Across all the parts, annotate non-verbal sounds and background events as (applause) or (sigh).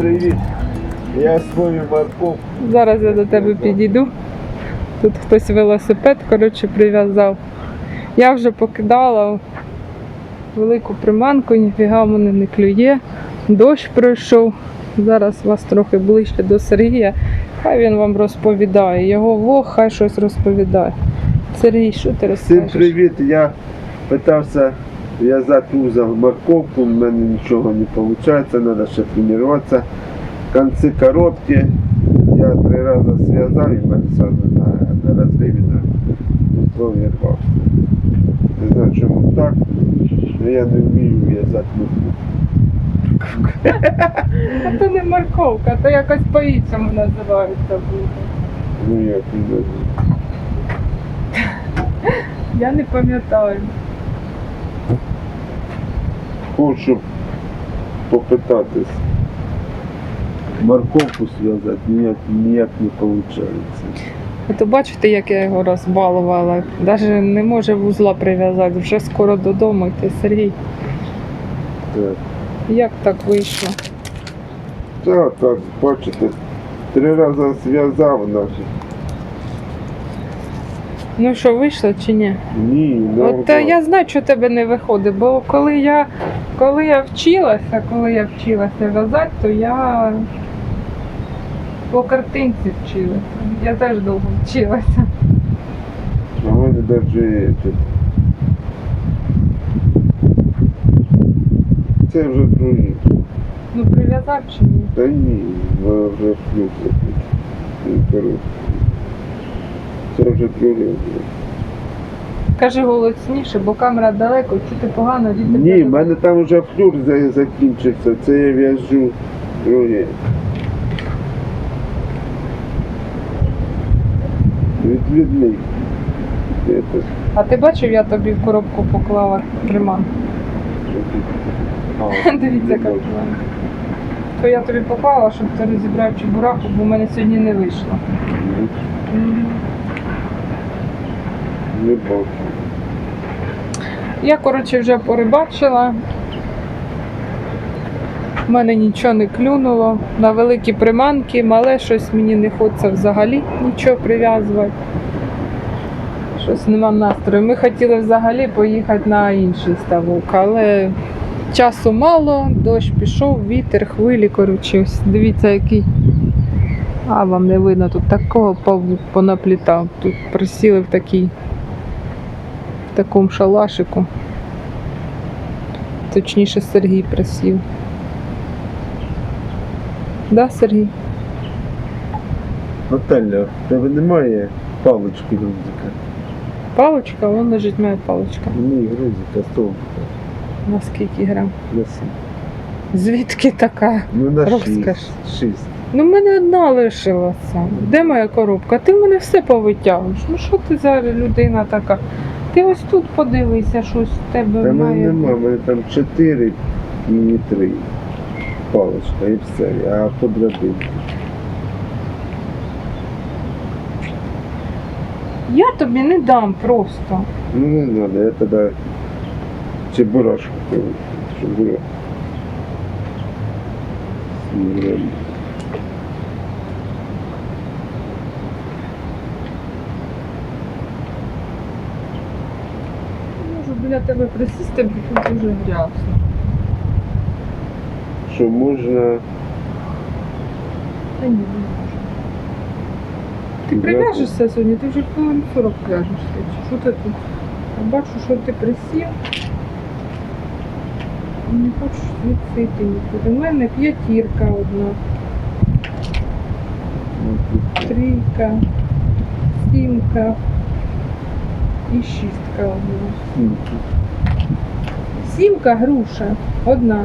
привіт. Я свою морковку. Зараз я до тебе підійду. Тут хтось велосипед, коротше, прив'язав. Я вже покидала велику приманку, ніфіга мене не клює. Дощ пройшов. Зараз вас трохи ближче до Сергія. Хай він вам розповідає. Його влог хай щось розповідає. Сергій, що ти Всім привіт. Я питався в'язати узел морковку, в мене нічого не виходить, треба ще тренуватися. Конці короткі. Я три рази зв'язав і в мене сразу на, на розриві на узло вірвався. Не знаю, чому так, але я не вмію в'язати морковку. А то не морковка, то якось по-іншому називається буде. Ну як не знаю. Я не пам'ятаю. Хочу попитатись. Морковку зв'язати ніяк, ніяк не виходить. То бачите, як я його розбалувала. Навіть не може вузла прив'язати. Вже скоро додому йти, Сергій. Так. Як так вийшло? Так, так, бачите, три рази зв'язав нафіг. Ну що, вийшло чи ні? Ні, ну, От е, я знаю, що тебе не виходить, бо коли я, коли я вчилася, коли я вчилася в'язати, то я по картинці вчилася. Я теж довго вчилася. А в мене навіть тут. Це вже другий. Ну прив'язав чи ні? Та ні, вже плюс якийсь. Вже другий. Кажи голосніше, бо камера далеко, чути погано від тебе. Ні, в мене там вже флюр за- закінчився, це я в'яжу друге. Відвідний. А ти бачив, я тобі в коробку поклала приманку. а, (laughs) Дивіться, не яка бачу. приманка. То я тобі поклала, щоб ти розібрав чебураку, бо в мене сьогодні не вийшло. Не бачу. Я, коротше, вже порибачила. У мене нічого не клюнуло. На великі приманки, мале щось мені не хочеться взагалі нічого прив'язувати. Щось нема настрою. Ми хотіли взагалі поїхати на інший ставок, але часу мало, дощ пішов, вітер, хвилі, коротше, дивіться, який. А вам не видно, тут такого павук понаплітав. Тут присіли в такій в такому шалашику. Точніше, Сергій присів. Да, Сергій? Наталя, в тебе немає палички грузика? Паличка, вон лежить моя паличка. Ні, грузика, стовпка. На скільки грам? На сім. Звідки така? Ну на Розкаш. шість. Шість. Ну, в мене одна лишилася. Де моя коробка? Ти в мене все повитягуєш. Ну що ти за людина така? Ти ось тут подивися, щось в тебе Та мене має. нема, в мене там чотири і три. Паличка і все, а подрабин. Я тобі не дам просто. Ну не надо, я тогда чебурашку купил. Чебурашку. М, біля тебе присісти, бо тут дуже грязно. Що можна Та ні, не можу. Ти прив'яжешся сьогодні, ти вже хвилин 40 в'яжешся. Що ти тут? Я бачу, що ти присів. Не хочеш відсити нікуди. У мене п'ятірка одна, трійка, сімка і шістка одна. Сімка груша. Одна.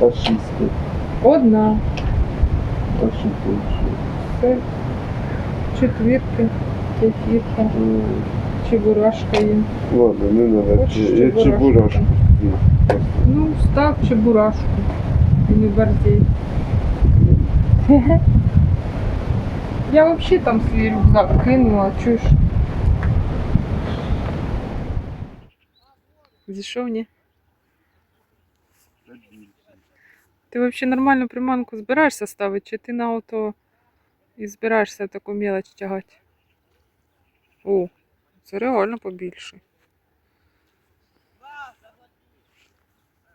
А шістки. Одна. А що точно? Це четвірка, п'ятірка, чебурашка є. Ладно, не надо. Чебурашку. Ну, став чебурашку. І не борзей. Я взагалі там свій рюкзак кинула, чуєш? Зійшов, ні? Ти взагалі нормальну приманку збираєшся ставити, чи ти на авто і збираєшся таку мелоч тягати? О, це реально побільше.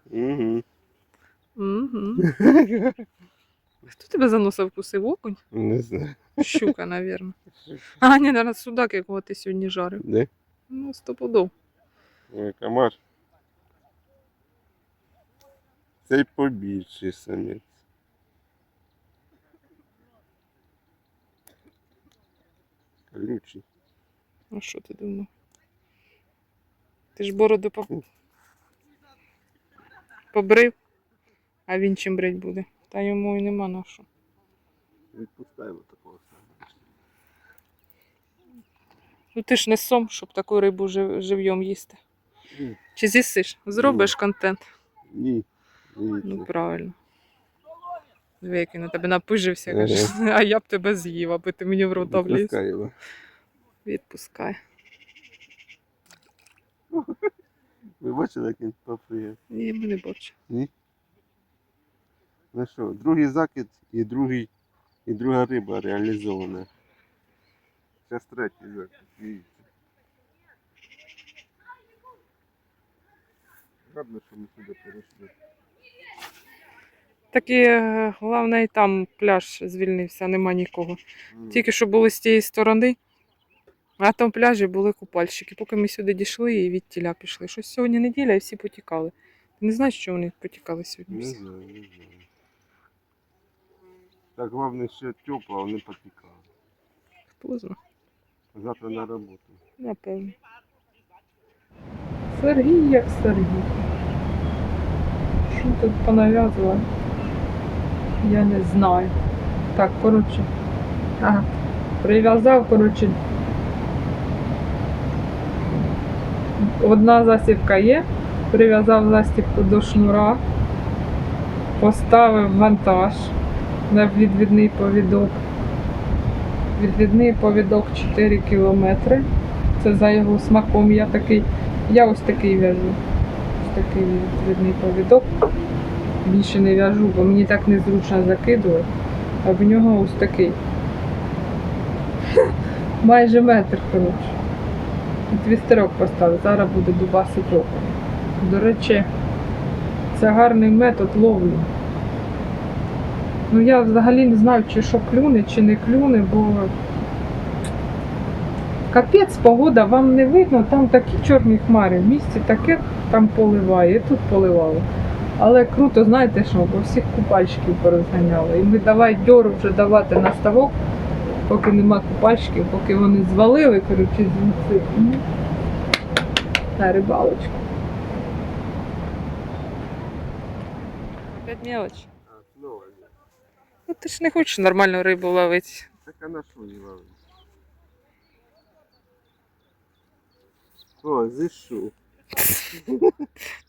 Угу. Угу. (laughs) Хто тебе за носа вкусив окунь? Не знаю. Щука, навірно. (laughs) А, ні, наверное, судак, якого ти сьогодні жарив. Де? Ну, стопудов. Ой, комар. Цей побільший самець. Колючий. А що ти думав? Ти ж бороду по... побрив, а він чим брить буде. Та йому і нема на що. Відпускаємо такого самого. Ну ти ж не сом, щоб таку рибу жив... живьом їсти. Ні. Чи з'їсиш? Зробиш контент? Ні. Ні. Ну правильно. Диви, як він на тебе напижився, Ага. каже, (laughs) а я б тебе з'їв, аби ти мені в рота вліз. Відпускаємо. Відпускай. Ви бачили, як він поприє? Ні, ми не бачу. Ну що, другий закид і другий, і друга риба реалізована. Зараз третій закид. Дивіться. Гарно, що ми сюди перейшли. Так і е, головне, і там пляж звільнився, нема нікого. М. Тільки що були з тієї сторони, а тому пляжі були купальщики. Поки ми сюди дійшли і від тіля пішли. Щось сьогодні неділя і всі потікали. Ти не знаєш, що вони потікали сьогодні? Не всі? знаю, не знаю. Так, головне, що тепло, а вони потікали. Хто знає? Завтра на роботу. Напевно. Сергій як Сергій. Що тут понав'язували? Я не знаю. Так, коротше. Ага. Прив'язав, коротше. Одна засібка є. Прив'язав застібку до шнура. Поставив вантаж на відвідний повідок. Відвідний повідок 4 кілометри. Це за його смаком. Я такий, я ось такий в'яжу. Ось такий відвідний повідок. Більше не в'яжу, бо мені так незручно закидувати. А в нього ось такий. (laughs) Майже метр, коротше. Твістерок поставив, зараз буде дубасить око. До речі, це гарний метод ловлі. Ну я взагалі не знаю, чи що клюне, чи не клюне, бо капець, погода, вам не видно, там такі чорні хмари. В місті таке там поливає, і тут поливало. Але круто, знаєте що, бо всіх купальщиків порозганяли. І ми давай дьору вже давати на ставок, поки нема купальщиків, поки вони звалили, коротше, звідси. Ну, На рибалочку. Опять мелочь. А. Ну ти ж не хочеш нормальну рибу ловити. Так а на що її ловити? О, зійшов.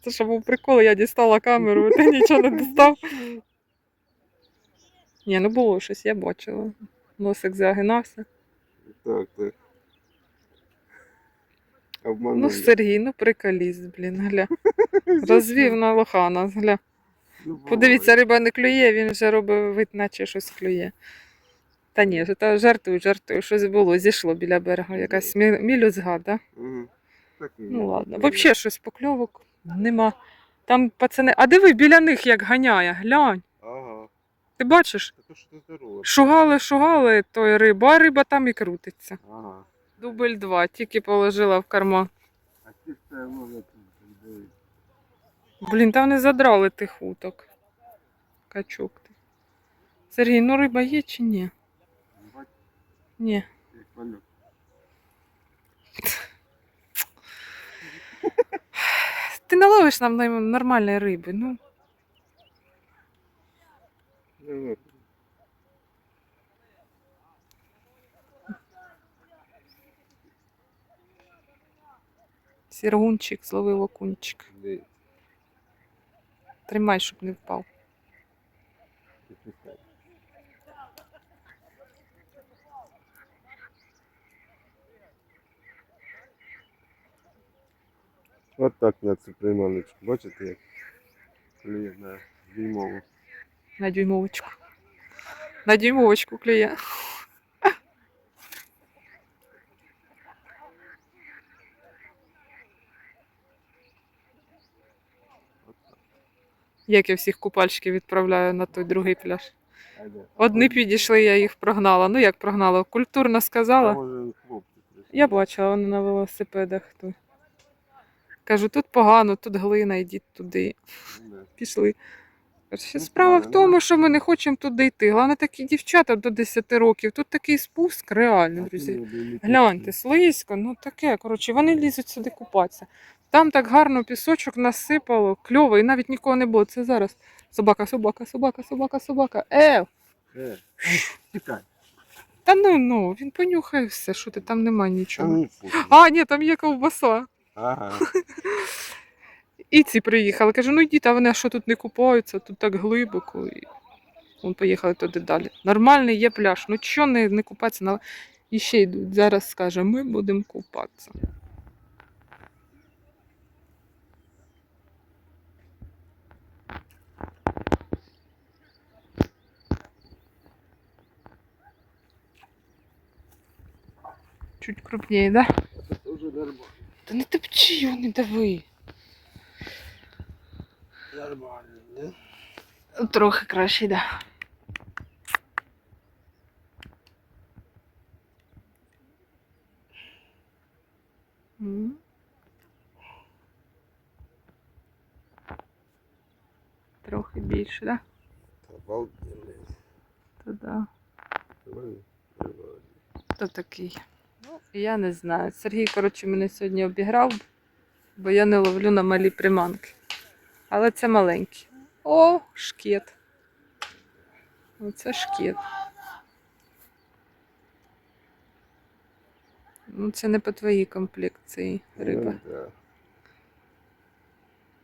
Це що був прикол, я дістала камеру, ти нічого не дістав. Ні, ну було щось, я бачила. Носик загинався. Так, так. Обманули. Ну, Сергій, ну приколіст, блін, гля. Розвів на лохана, гля. Ну, Подивіться, риба не клює, він вже робить вид, наче щось клює. Та ні, жартую, жартую, щось було, зійшло біля берега, якась мі- мілюзга, да? Мгм. Так. Ну ладно. Взагалі щось покльовок нема. Там пацани. А диви, біля них як ганяє, глянь. Ага. Ти бачиш? Це то, що ти здорово. Шугали, шугали той риба, а риба там і крутиться. Ага. Дубль два, тільки положила в карман. А ті все дивись. Блін, там не задрали тих уток. Качок ти. Сергій, ну риба є чи ні? Бать, Ні. як. (laughs) Ти наловиш нам нормальної риби, ну. Ну, Сіргунчик зловив окунчик. Тримай, щоб не впав. Відпускай. От так на цю приманочку. Бачите, як клює на діймову. На дюймовочку. На дюймовочку клює. Як я всіх купальщиків відправляю на той другий пляж. Одні підійшли, я їх прогнала. Ну як прогнала? Культурно сказала. Я бачила, вони на велосипедах тут. Кажу, тут погано, тут глина, йдіть туди. Пішли. Ще Ну, справа в тому, що ми не хочемо туди йти. Головне такі дівчата до 10 років. Тут такий спуск, реально, друзі. Гляньте, слизько, ну таке. Коротше, вони лізуть сюди купатися. Там так гарно пісочок насипало, кльово, і навіть нікого не було. Це зараз собака, собака, собака, собака, собака. Е, Е, Тікай. та ну ну, він понюхає все, що ти там нема нічого. ну. А, ні, там є ковбаса. Ага. І ці приїхали. Кажу, ну йдіть, а вони а що тут не купаються, тут так глибоко. І вон поїхали туди далі. Нормальний є пляж. Ну чого не, не купатися? На... І ще йдуть. Зараз скаже, ми будемо купатися. Чуть крупніше, да? Це вже нормально. Та не топчи його, не дави. Нормально, не? Трохи краще, да. Трохи більше, да? Обалденно. То да. Нормально? Нормально. То такий. Я не знаю. Сергій, коротше, мене сьогодні обіграв, бо я не ловлю на малі приманки. Але це маленькі. О, шкет. Оце шкет. Ну, це не по твоїй комплекції риба. Да.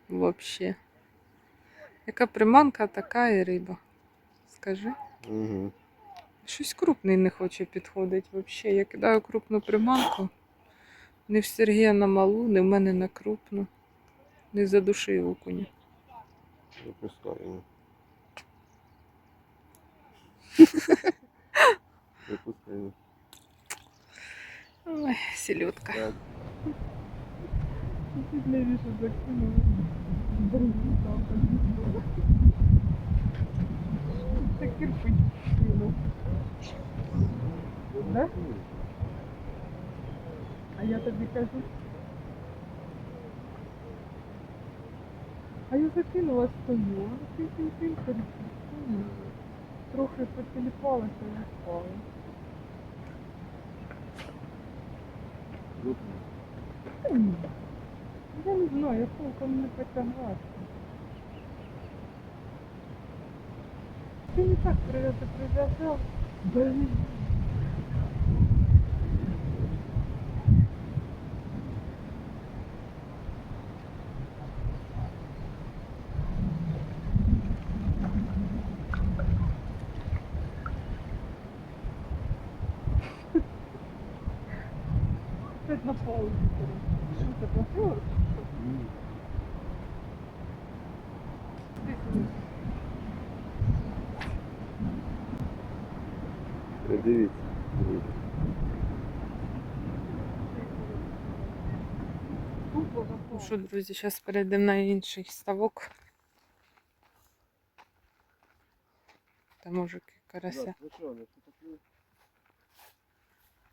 Вообще. Яка приманка, така і риба. Скажи. Угу. Щось крупний не хоче підходить взагалі. Я кидаю крупну приманку. Не в Сергія на малу, не в мене на крупну. Не задушив окуня. Випускаємо. Випускаємо. Ой, селедка. Так. Так кирпич Да? А я тобі кажу. А я закинула стою, а ти Трохи потіліпалася і впала. Ні. Я не знаю, я толком не потягнувся. Ти не так прив'язати прив'язав. Блін. Опять на паузу. Що це плохо? М. Дивіться. Ну що, друзі, зараз перейдемо на інший ставок. Там мужики карася, не потопили?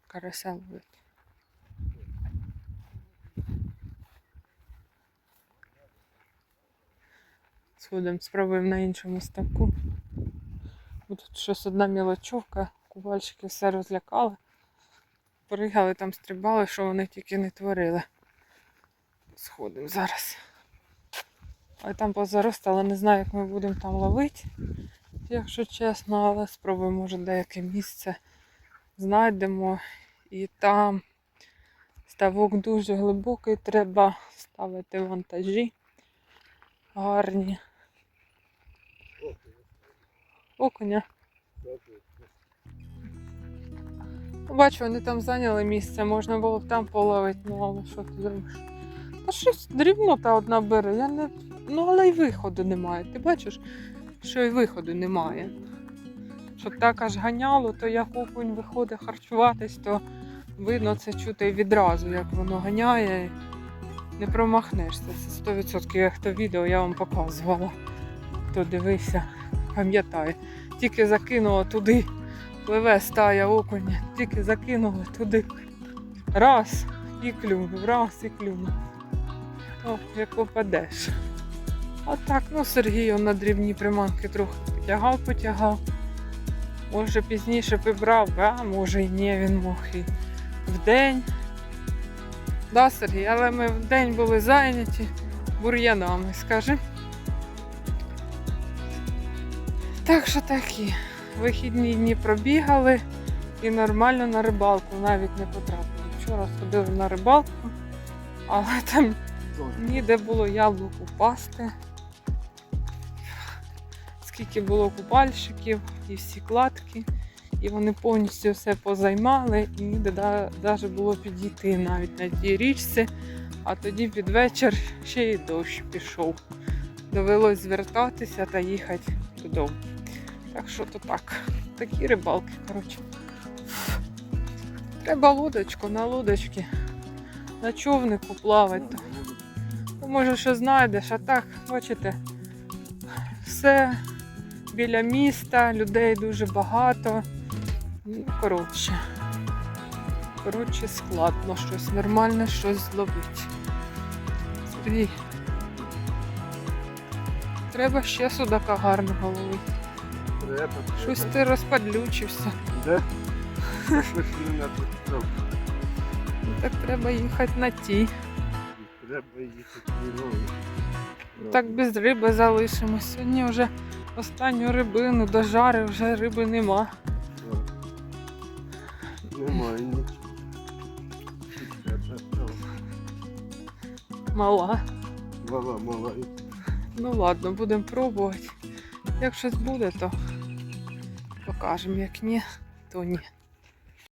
карася ловить. Сходимо, спробуємо на іншому ставку. Тут щось одна мілочовка, кувальщики все розлякали. Пригали там, стрибали, що вони тільки не творили. Сходимо зараз. А там позаростало, не знаю, як ми будемо там ловити, якщо чесно, але спробуємо, може, деяке місце знайдемо. І там ставок дуже глибокий, треба ставити вантажі гарні. Окуня. Бачу, вони там зайняли місце, можна було б там половити, ну але що ти зробиш? Та щось дрібнота одна бере, я не. Ну але й виходу немає. Ти бачиш, що й виходу немає. Щоб так аж ганяло, то як окунь виходить харчуватись, то видно це чути відразу, як воно ганяє. Не промахнешся. Це 100%. Як то відео я вам показувала. Хто дивився, пам'ятає. Тільки закинула туди, пливе стая окуня, тільки закинула туди. Раз і клюнув, раз і клюнув. О, як попадеш. А так, ну Сергій на дрібні приманки трохи потягав, потягав. Може пізніше і а може і ні, він мог і вдень. Да, Сергій, але ми вдень були зайняті бур'янами, скажи. Так що такі. Вихідні дні пробігали і нормально на рибалку навіть не потрапили. Вчора сходили на рибалку, але там ніде було яблук упасти. Скільки було купальщиків і всі кладки, і вони повністю все позаймали, і ніде навіть було підійти навіть на тій річці. А тоді під вечір ще й дощ пішов. Довелось звертатися та їхати додому. Так що то так. Такі рибалки, коротше. Треба лодочку на лодочки. На човнику плавати. Ну, може, що знайдеш, а так, бачите, все біля міста, людей дуже багато. Ну, коротше. Коротше, складно щось нормальне, щось зловити. Сергій. Треба ще судака гарного ловити. Щось ти розпадлючився. На тут. Так треба їхати на ті. Треба їхати ловити. Так без риби залишимось. Сьогодні вже останню рибину дожари, вже риби нема. Немає нічого. Мала. Мала, мала. Ну ладно, будемо пробувати. Як щось буде, то покажемо. Як ні, то ні.